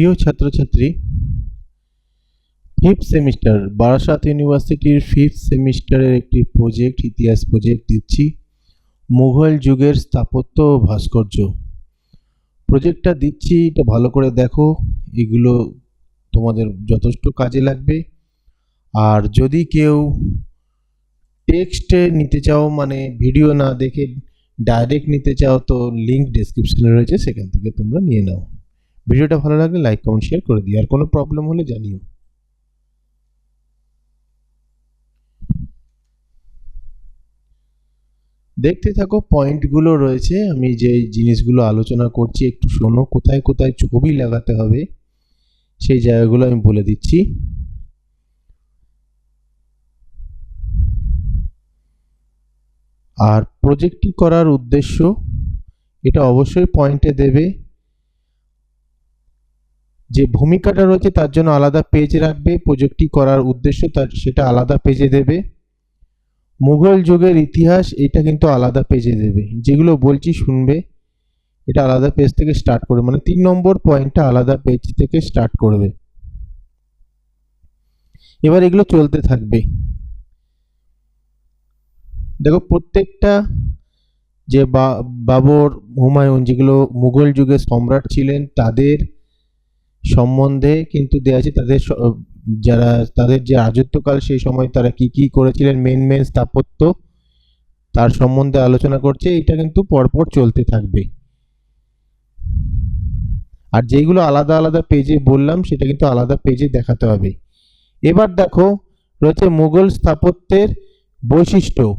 প্রিয় ছাত্রছাত্রী fifth semester Barasat ইউনিভার্সিটির ফিফথ সেমিস্টারের একটি প্রজেক্ট ইতিহাস প্রজেক্ট দিচ্ছি, মুঘল যুগের স্থাপত্য ও ভাস্কর্য। প্রজেক্টটা দিচ্ছি, এটা ভালো করে দেখো, এগুলো তোমাদের যথেষ্ট কাজে লাগবে। আর যদি কেউ টেক্সটে নিতে চাও মানে ভিডিও না দেখে ডাইরেক্ট নিতে চাও, তো লিঙ্ক ডেসক্রিপশনে রয়েছে, সেখান থেকে তোমরা নিয়ে নাও। ভিডিওটা ভালো লাগলে লাইক কমেন্ট শেয়ার করে দিও। আর কোনো প্রবলেম হলে জানিও। দেখতে থাকো পয়েন্টগুলো রয়েছে। আমি যে জিনিসগুলো আলোচনা করছি, একটু শোনো, কোথায় কোথায় ছবি লাগাতে হবে, সেই জায়গাগুলো আমি বলে দিচ্ছি। আর প্রজেক্টটি করার উদ্দেশ্য, এটা অবশ্যই পয়েন্টে দেবে। যে ভূমিকাটা রয়েছে তার জন্য আলাদা পেজ রাখবে প্রজেক্টটি করার উদ্দেশ্য তার, সেটা আলাদা পেজে দেবে। মুঘল যুগের ইতিহাস, এটা কিন্তু আলাদা পেজে দেবে। যেগুলো বলছি শুনবে, এটা আলাদা পেজ থেকে স্টার্ট করবে। মানে তিন নম্বর পয়েন্টটা আলাদা পেজ থেকে স্টার্ট করবে। এবার এগুলো চলতে থাকবে। দেখো, প্রত্যেকটা যে বাবর হুমায়ুন, যেগুলো মুঘল যুগের সম্রাট ছিলেন, তাদের সম্বন্ধে কিন্তু দেওয়া আছে তাদের যারা তাদের যে রাজত্বকাল সেই সময় তারা কি কি করেছিলেন মেন মেন স্থাপত্য তার সম্বন্ধে আলোচনা করছে, এটা কিন্তু পরপর চলতে থাকবে। আর যেগুলো আলাদা আলাদা পেজে বললাম, সেটা কিন্তু আলাদা পেজে দেখাতে হবে। এবার দেখো, রয়েছে মুঘল স্থাপত্যের বৈশিষ্ট্য।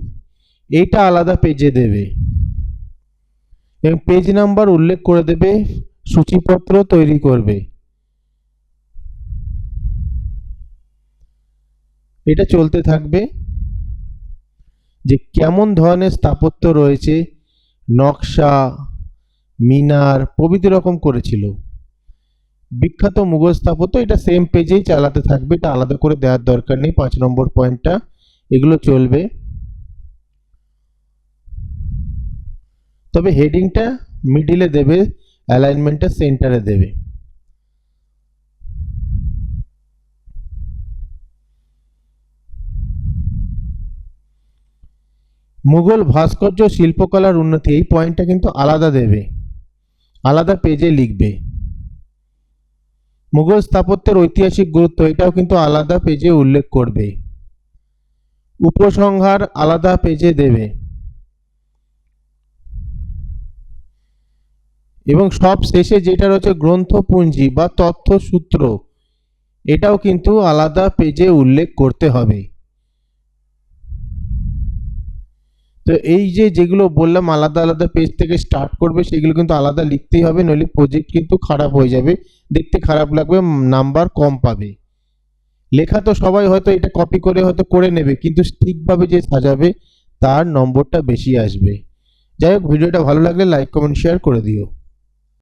এইটা আলাদা পেজে দেবে। এবং পেজ নাম্বার উল্লেখ করে দেবে, সূচিপত্র তৈরি করবে। এটা চলতে থাকবে যে কেমন ধরনের স্থাপত্য রয়েছে, নকশা, মিনার, প্রভৃতি রকম করেছিল। বিখ্যাত মুঘল স্থাপত্য এটা সেম পেজেই চালাতে থাকবে, এটা আলাদা করে দেওয়ার দরকার নেই, পাঁচ নম্বর পয়েন্টটা এগুলো চলবে। তবে হেডিংটা মিডিলে দেবে অ্যালাইনমেন্টটা সেন্টারে দেবে। মুঘল ভাস্কর্য শিল্পকলার উন্নতি, এই পয়েন্টটা কিন্তু আলাদা দেবে। আলাদা পেজে লিখবে। মুঘল স্থাপত্যের ঐতিহাসিক গুরুত্ব, এটাও কিন্তু আলাদা পেজে উল্লেখ করবে। উপসংহার আলাদা পেজে দেবে। এবং সব শেষে যেটা রয়েছে গ্রন্থপুঞ্জি বা তথ্যসূত্র, এটাও কিন্তু আলাদা পেজে উল্লেখ করতে হবে। তো এই যে যেগুলো বললাম, আলাদা আলাদা পেজ থেকে স্টার্ট করবে, সেগুলো কিন্তু আলাদা লিখতেই হবে, নইলে প্রজেক্ট কিন্তু খারাপ হয়ে যাবে। দেখতে খারাপ লাগবে নাম্বার কম পাবে। লেখা তো সবাই হয়তো এটা কপি করে হয়তো করে নেবে, কিন্তু ঠিকভাবে যে সাজাবে, তার নম্বরটা বেশি আসবে। যাই হোক, ভিডিওটা ভালো লাগলে লাইক কমেন্ট শেয়ার করে দিও।